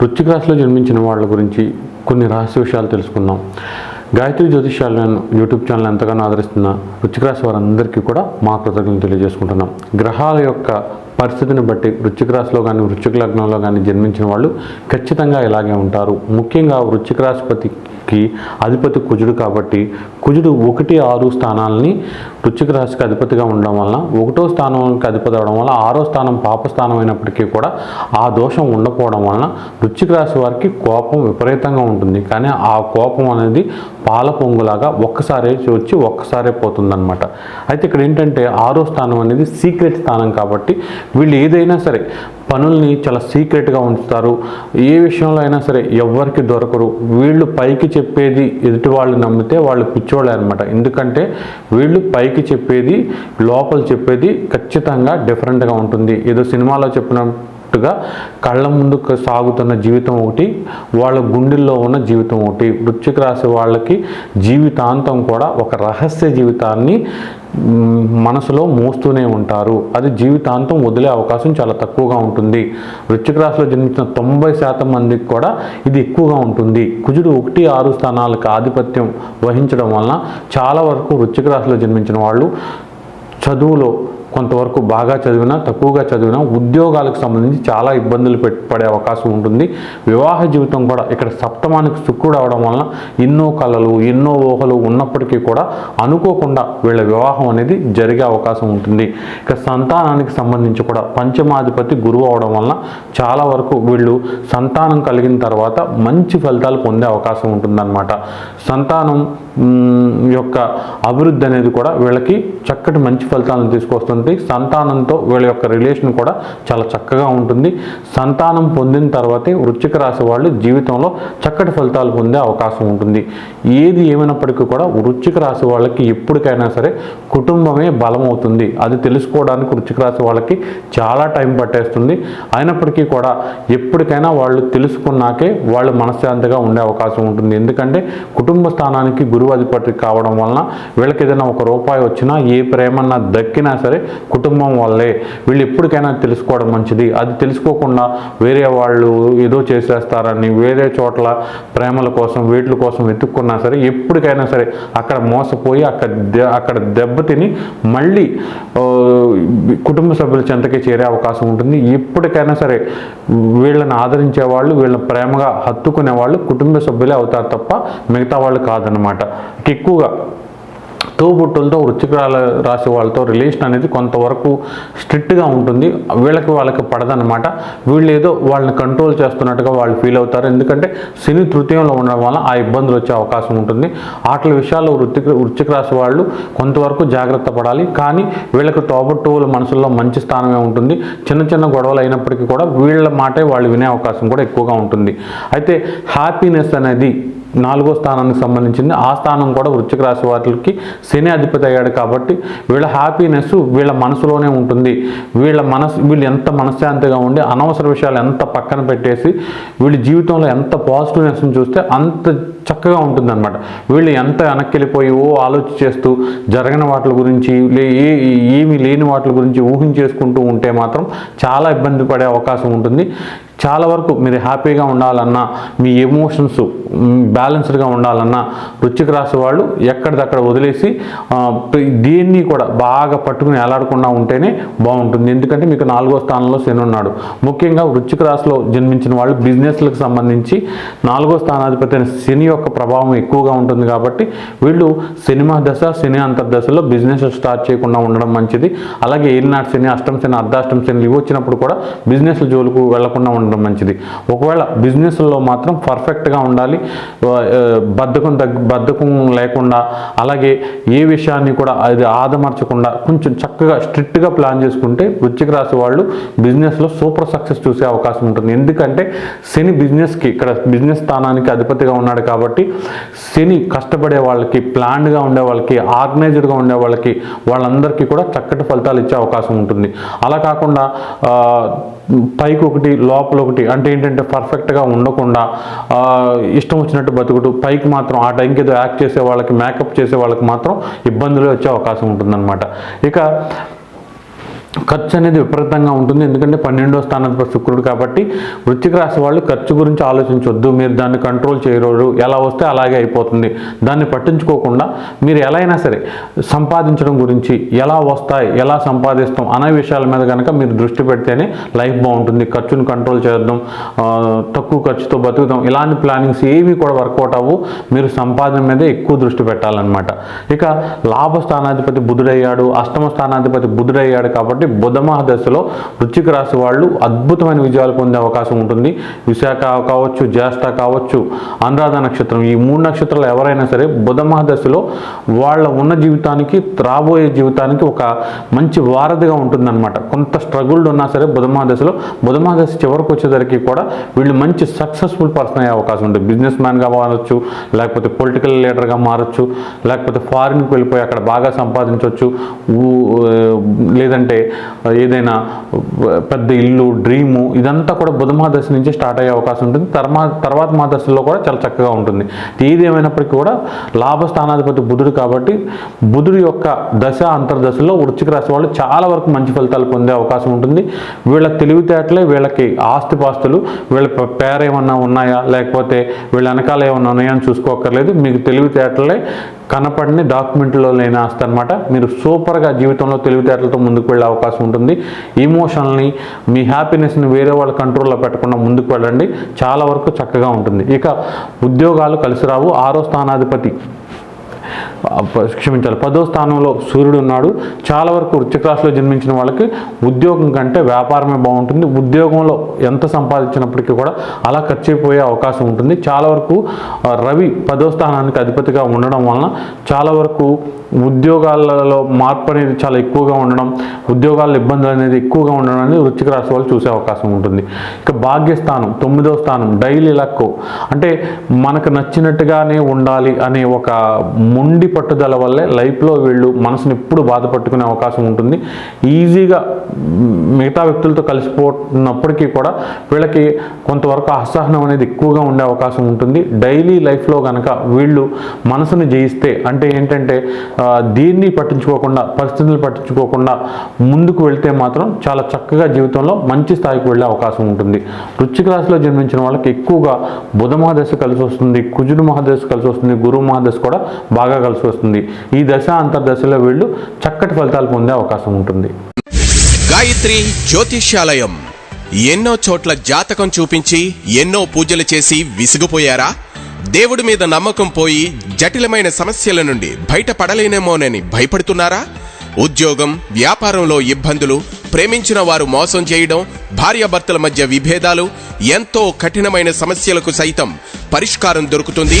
వృశ్చిక రాశిలో జన్మించిన వాళ్ళ గురించి కొన్ని రహస్య విషయాలు తెలుసుకుందాం. గాయత్రి జ్యోతిష్యాలను యూట్యూబ్ ఛానల్ ఎంతగానో ఆదరిస్తున్న వృశ్చిక రాశి వారందరికీ కూడా మా కృతజ్ఞతలు తెలియజేసుకుంటున్నాం. గ్రహాల యొక్క పరిస్థితిని బట్టి వృశ్చిక రాశిలో కానీ వృశ్చిక లగ్నంలో కానీ జన్మించిన వాళ్ళు ఖచ్చితంగా ఇలాగే ఉంటారు. ముఖ్యంగా వృశ్చిక రాశిపతికి అధిపతి కుజుడు కాబట్టి కుజుడు ఒకటి ఆరు స్థానాలని వృశ్చిక రాశికి అధిపతిగా ఉండడం వలన ఒకటో స్థానానికి అధిపతి అవడం వల్ల ఆరో స్థానం పాప స్థానం అయినప్పటికీ కూడా ఆ దోషం ఉండకపోవడం వలన వృశ్చిక రాశి వారికి కోపం విపరీతంగా ఉంటుంది. కానీ ఆ కోపం అనేది పాల పొంగులాగా ఒక్కసారే వచ్చి ఒక్కసారే పోతుందన్నమాట. అయితే ఇక్కడ ఏంటంటే ఆరో స్థానం అనేది సీక్రెట్ స్థానం కాబట్టి వీళ్ళు ఏదైనా సరే పనుల్ని చాలా సీక్రెట్గా ఉంచుతారు. ఏ విషయంలో అయినా సరే ఎవరికి దొరకరు. వీళ్ళు పైకి చెప్పేది ఎదుటి వాళ్ళు నమ్మితే వాళ్ళు పిచ్చోళ్ళే అనమాట ఎందుకంటే వీళ్ళు పైకి చెప్పేది లోపల చెప్పేది ఖచ్చితంగా డిఫరెంట్గా ఉంటుంది. ఏదో సినిమాలో చెప్పిన కళ్ళ ముందు సాగుతున్న జీవితం ఒకటి వాళ్ళ గుండెల్లో ఉన్న జీవితం ఒకటి. వృశ్చిక రాశి వాళ్ళకి జీవితాంతం కూడా ఒక రహస్య జీవితాన్ని మనసులో మోస్తూనే ఉంటారు. అది జీవితాంతం వదిలే అవకాశం చాలా తక్కువగా ఉంటుంది. వృశ్చిక రాశిలో జన్మించిన తొంభై శాతం మందికి కూడా ఇది ఎక్కువగా ఉంటుంది. కుజుడు ఒకటి ఆరు స్థానాలకు ఆధిపత్యం వహించడం వలన చాలా వరకు వృశ్చిక రాశిలో జన్మించిన వాళ్ళు చదువులో కొంతవరకు బాగా చదివినా తక్కువగా చదివినా ఉద్యోగాలకు సంబంధించి చాలా ఇబ్బందులు పడే అవకాశం ఉంటుంది. వివాహ జీవితం కూడా ఇక్కడ సప్తమానికి శుక్రుడు అవడం వలన ఎన్నో కళలు ఎన్నో ఊహలు ఉన్నప్పటికీ కూడా అనుకోకుండా వీళ్ళ వివాహం అనేది జరిగే అవకాశం ఉంటుంది. ఇక సంతానానికి సంబంధించి కూడా పంచమాధిపతి గురువు అవడం వలన చాలా వరకు వీళ్ళు సంతానం కలిగిన తర్వాత మంచి ఫలితాలు పొందే అవకాశం ఉంటుందన్నమాట. సంతానం యొక్క అభివృద్ధి అనేది కూడా వీళ్ళకి చక్కటి మంచి ఫలితాలను తీసుకొస్తుంది. సంతానంతో వీళ్ళ యొక్క రిలేషన్ కూడా చాలా చక్కగా ఉంటుంది. సంతానం పొందిన తర్వాతే వృచ్చిక రాశి వాళ్ళు జీవితంలో చక్కటి ఫలితాలు పొందే అవకాశం ఉంటుంది. ఏది ఏమైనప్పటికీ కూడా వృచ్చిక రాశి వాళ్ళకి ఎప్పటికైనా సరే కుటుంబమే బలం అవుతుంది అది తెలుసుకోవడానికి వృచ్చిక రాశి వాళ్ళకి చాలా టైం పట్టేస్తుంది. అయినప్పటికీ కూడా ఎప్పటికైనా వాళ్ళు తెలుసుకున్నాకే వాళ్ళు మనశ్శాంతిగా ఉండే అవకాశం ఉంటుంది. ఎందుకంటే కుటుంబ స్థానానికి గురువు అధిపతి కావడం వలన వీళ్ళకి ఏదైనా ఒక రూపాయి వచ్చినా ఏ ప్రేమన్నా దక్కినా సరే కుటుంబం వల్లే. వీళ్ళు ఎప్పటికైనా తెలుసుకోవడం మంచిది. అది తెలుసుకోకుండా వేరే వాళ్ళు ఏదో చేసేస్తారని వేరే చోట్ల ప్రేమల కోసం వీటి కోసం వెతుక్కున్నా సరే ఎప్పటికైనా సరే అక్కడ మోసపోయి అక్కడ దె- అక్కడ దెబ్బతిని మళ్ళీ కుటుంబ సభ్యుల చెంతకి చేరే అవకాశం ఉంటుంది. ఎప్పటికైనా సరే వీళ్ళని ఆదరించే వాళ్ళు వీళ్ళని ప్రేమగా హత్తుకునే వాళ్ళు కుటుంబ సభ్యులే అవుతారు తప్ప మిగతా వాళ్ళు కాదనమాట ఎక్కువగా తోబుట్టులతో వృశ్చిక రా- రాశి వాళ్ళతో రిలేషన్ అనేది కొంతవరకు స్ట్రిక్ట్గా ఉంటుంది. వీళ్ళకి వాళ్ళకి పడదనమాట వీళ్ళు ఏదో వాళ్ళని కంట్రోల్ చేస్తున్నట్టుగా వాళ్ళు ఫీల్ అవుతారు. ఎందుకంటే శని తృతీయంలో ఉండడం వల్ల ఆ ఇబ్బందులు వచ్చే అవకాశం ఉంటుంది. ఆటల విషయాల్లో వృత్తికి వృచ్చిక రాశి వాళ్ళు కొంతవరకు జాగ్రత్త పడాలి. కానీ వీళ్ళకి తోబుట్టువుల మనసుల్లో మంచి స్థానమే ఉంటుంది. చిన్న చిన్న గొడవలు అయినప్పటికీ కూడా వీళ్ళ మాటే వాళ్ళు వినే అవకాశం కూడా ఎక్కువగా ఉంటుంది. అయితే హ్యాపీనెస్ అనేది నాలుగో స్థానానికి సంబంధించింది. ఆ స్థానం కూడా వృశ్చిక రాశి వారికి శని అధిపతి అయ్యాడు కాబట్టి వీళ్ళ హ్యాపీనెస్ వీళ్ళ మనసులోనే ఉంటుంది. వీళ్ళ మనసు వీళ్ళు ఎంత మనశ్శాంతిగా ఉండి అనవసర విషయాలు ఎంత పక్కన పెట్టేసి వీళ్ళ జీవితంలో ఎంత పాజిటివ్నెస్ని చూస్తే అంత చక్కగా ఉంటుందన్నమాట. వీళ్ళు ఎంత వెనక్కి వెళ్ళిపోయి ఓ ఆలోచి చేస్తూ జరగని వాటి గురించి లే- ఏ ఏమి లేని వాటి గురించి ఊహించేసుకుంటూ ఉంటే మాత్రం చాలా ఇబ్బంది పడే అవకాశం ఉంటుంది. చాలా వరకు మీరు హ్యాపీగా ఉండాలన్నా మీ ఎమోషన్స్ బ్యాలెన్స్డ్గా ఉండాలన్నా వృచ్చిక రాశి వాళ్ళు ఎక్కడిదక్కడ వదిలేసి దేన్ని కూడా బాగా పట్టుకుని ఎలాడకుండా ఉంటేనే బాగుంటుంది. ఎందుకంటే మీకు నాలుగో స్థానంలో శని ఉన్నాడు. ముఖ్యంగా వృచ్చిక రాశిలో జన్మించిన వాళ్ళు బిజినెస్లకు సంబంధించి నాలుగో స్థానాధిపతి అయిన శని యొక్క ప్రభావం ఎక్కువగా ఉంటుంది కాబట్టి వీళ్ళు సినిమా దశ శని అంతర్దశలో బిజినెస్ స్టార్ట్ చేయకుండా ఉండడం మంచిది. అలాగే ఏలినాటి శని అష్టం శని అర్ధాష్టం శని ఇవి వచ్చినప్పుడు కూడా బిజినెస్ జోలుకు వెళ్ళకుండా ఉండడం మంచిది. ఒకవేళ బిజినెస్లో మాత్రం పర్ఫెక్ట్గా ఉండాలి. బద్ధకం తగ్గ బద్ధకం లేకుండా అలాగే ఏ విషయాన్ని కూడా అది ఆదమర్చకుండా కొంచెం చక్కగా స్ట్రిక్ట్గా ప్లాన్ చేసుకుంటే వృశ్చిక రాశి వాళ్ళు బిజినెస్లో సూపర్ సక్సెస్ చూసే అవకాశం ఉంటుంది. ఎందుకంటే శని బిజినెస్కి ఇక్కడ బిజినెస్ స్థానానికి అధిపతిగా ఉన్నాడు కాబట్టి శని కష్టపడే వాళ్ళకి ప్లాన్డ్గా ఉండే వాళ్ళకి ఆర్గనైజ్డ్గా ఉండే వాళ్ళకి వాళ్ళందరికీ కూడా చక్కటి ఫలితాలు ఇచ్చే అవకాశం ఉంటుంది. అలా కాకుండా పైకి ఒకటి లోపల ఒకటి అంటే ఏంటంటే పర్ఫెక్ట్గా ఉండకుండా ఇష్టం వచ్చినట్టు బతుకుడు పైకి మాత్రం ఆ టైంకి ఏదో యాక్ట్ చేసే వాళ్ళకి మేకప్ చేసే వాళ్ళకి మాత్రం ఇబ్బందులు వచ్చే అవకాశం ఉంటుందన్నమాట. ఇక ఖర్చు అనేది విపరీతంగా ఉంటుంది. ఎందుకంటే పన్నెండో స్థానాధిపతి శుక్రుడు కాబట్టి వృత్తిక రాశి వాళ్ళు ఖర్చు గురించి ఆలోచించవద్దు మీరు దాన్ని కంట్రోల్ చేయరు. ఎలా వస్తే అలాగే అయిపోతుంది. దాన్ని పట్టించుకోకుండా మీరు ఎలా అయినా సరే సంపాదించడం గురించి ఎలా వస్తాయి ఎలా సంపాదిస్తాం అనే విషయాల మీద కనుక మీరు దృష్టి పెడితేనే లైఫ్ బాగుంటుంది. ఖర్చును కంట్రోల్ చేద్దాం. తక్కువ ఖర్చుతో బతుకుతాం. ఇలాంటి ప్లానింగ్స్ ఏవి కూడా వర్కౌట్ అవ్వు. మీరు సంపాదన మీదే ఎక్కువ దృష్టి పెట్టాలన్నమాట. ఇక లాభ స్థానాధిపతి బుధుడయ్యాడు. అష్టమ స్థానాధిపతి బుధుడయ్యాడు కాబట్టి బుధ మహాదశలో వృశ్చిక రాశి వాళ్ళు అద్భుతమైన విజయాలు పొందే అవకాశం ఉంటుంది. విశాఖ కావచ్చు జ్యేష్ఠ కావచ్చు అనురాధ నక్షత్రం ఈ మూడు నక్షత్రాలు ఎవరైనా సరే బుధ మహాదశలో వాళ్ళ ఉన్న జీవితానికి రాబోయే జీవితానికి ఒక మంచి వారధిగా ఉంటుందన్నమాట. కొంత స్ట్రగుల్డ్ ఉన్నా సరే బుధ మహాదశలో బుధ మహాదశ చివరికి వచ్చేసరికి కూడా వీళ్ళు మంచి సక్సెస్ఫుల్ పర్సన్ అయ్యే అవకాశం ఉంటుంది. బిజినెస్ మ్యాన్గా మారచ్చు లేకపోతే పొలిటికల్ లీడర్గా మారచ్చు లేకపోతే ఫారిన్కి వెళ్ళిపోయి అక్కడ బాగా సంపాదించవచ్చు లేదంటే ఏదైనా పెద్ద ఇల్లు డ్రీము ఇదంతా కూడా బుధ దశ నుంచి స్టార్ట్ అయ్యే అవకాశం ఉంటుంది. తర్మా తర్వాత మహాదశలో కూడా చాలా చక్కగా ఉంటుంది. ఏది ఏమైనప్పటికీ కూడా లాభ స్థానాధిపతి బుధుడు కాబట్టి బుధుడు యొక్క దశ అంతర్దశలో వృచ్చిక రాశి వాళ్ళు చాలా వరకు మంచి ఫలితాలు పొందే అవకాశం ఉంటుంది. వీళ్ళ తెలివితేటలే వీళ్ళకి ఆస్తిపాస్తులు. వీళ్ళ ప- ఏమన్నా ఉన్నాయా? లేకపోతే వీళ్ళ వెనకాల ఏమన్నా ఉన్నాయా అని చూసుకోక్కర్లేదు. మీకు తెలివితేటలే కనపడని డాక్యుమెంట్లో లేని ఆస్తి అనమాట మీరు సూపర్గా జీవితంలో తెలివితేటలతో ముందుకు వెళ్ళే అవకాశం ఉంటుంది. ఇమోషనల్ని మీ హ్యాపీనెస్ని వేరే వాళ్ళ కంట్రోల్లో పెట్టకుండా ముందుకు వెళ్ళండి. చాలా వరకు చక్కగా ఉంటుంది. ఇక ఉద్యోగాలు కలిసి రావు. ఆరో స్థానాధిపతి క్షమించాలి. పదో స్థానంలో సూర్యుడు ఉన్నాడు. చాలా వరకు వృశ్చిక రాశిలో జన్మించిన వాళ్ళకి ఉద్యోగం కంటే వ్యాపారమే బాగుంటుంది. ఉద్యోగంలో ఎంత సంపాదించినప్పటికీ కూడా అలా ఖర్చు అయిపోయే అవకాశం ఉంటుంది. చాలా వరకు రవి పదో స్థానానికి అధిపతిగా ఉండడం వలన చాలా వరకు ఉద్యోగాలలో మార్పు అనేది చాలా ఎక్కువగా ఉండడం ఉద్యోగాల్లో ఇబ్బందులు అనేది ఎక్కువగా ఉండడం అనేది వృశ్చిక రాశి వాళ్ళు చూసే అవకాశం ఉంటుంది. ఇక భాగ్యస్థానం తొమ్మిదో స్థానం డైలీ లక్కు అంటే మనకు నచ్చినట్టుగానే ఉండాలి అనే ఒక మొండి పట్టుదల వల్లే లైఫ్లో వీళ్ళు మనసుని ఎప్పుడు బాధపట్టుకునే అవకాశం ఉంటుంది. ఈజీగా మిగతా వ్యక్తులతో కలిసిపోతున్నప్పటికీ కూడా వీళ్ళకి కొంతవరకు అసహనం అనేది ఎక్కువగా ఉండే అవకాశం ఉంటుంది. డైలీ లైఫ్లో కనుక వీళ్ళు మనసుని జయిస్తే అంటే ఏంటంటే దీన్ని పట్టించుకోకుండా పరిస్థితులు పట్టించుకోకుండా ముందుకు వెళ్తే మాత్రం చాలా చక్కగా జీవితంలో మంచి స్థాయికి వెళ్ళే అవకాశం ఉంటుంది. వృచ్చిక రాశిలో జన్మించిన వాళ్ళకి ఎక్కువగా బుధ మహాదశ కలిసి వస్తుంది కుజుడు మహాదశ కలిసి వస్తుంది గురువు మహాదశ కూడా బాగా కలిసి వస్తుంది. ఈ దశ అంతర్దశలో వీళ్ళు చక్కటి ఫలితాలు పొందే అవకాశం ఉంటుంది. గాయత్రి జ్యోతిష్యాలయం. ఎన్నో చోట్ల జాతకం చూపించి ఎన్నో పూజలు చేసి విసిగిపోయారా? దేవుడి మీద నమ్మకం పోయి జటిలమైన సమస్యల నుండి బయటపడలేనేమోనని భయపడుతున్నారా? ఉద్యోగం వ్యాపారంలో ఇబ్బందులు ప్రేమించిన వారు మోసం చేయడం భార్యాభర్తల మధ్య విభేదాలు ఎంతో కఠినమైన సమస్యలకు సైతం పరిష్కారం దొరుకుతుంది.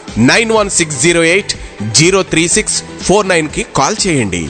nine one six zero eight zero three six four నైన్కి కాల్ చేయండి.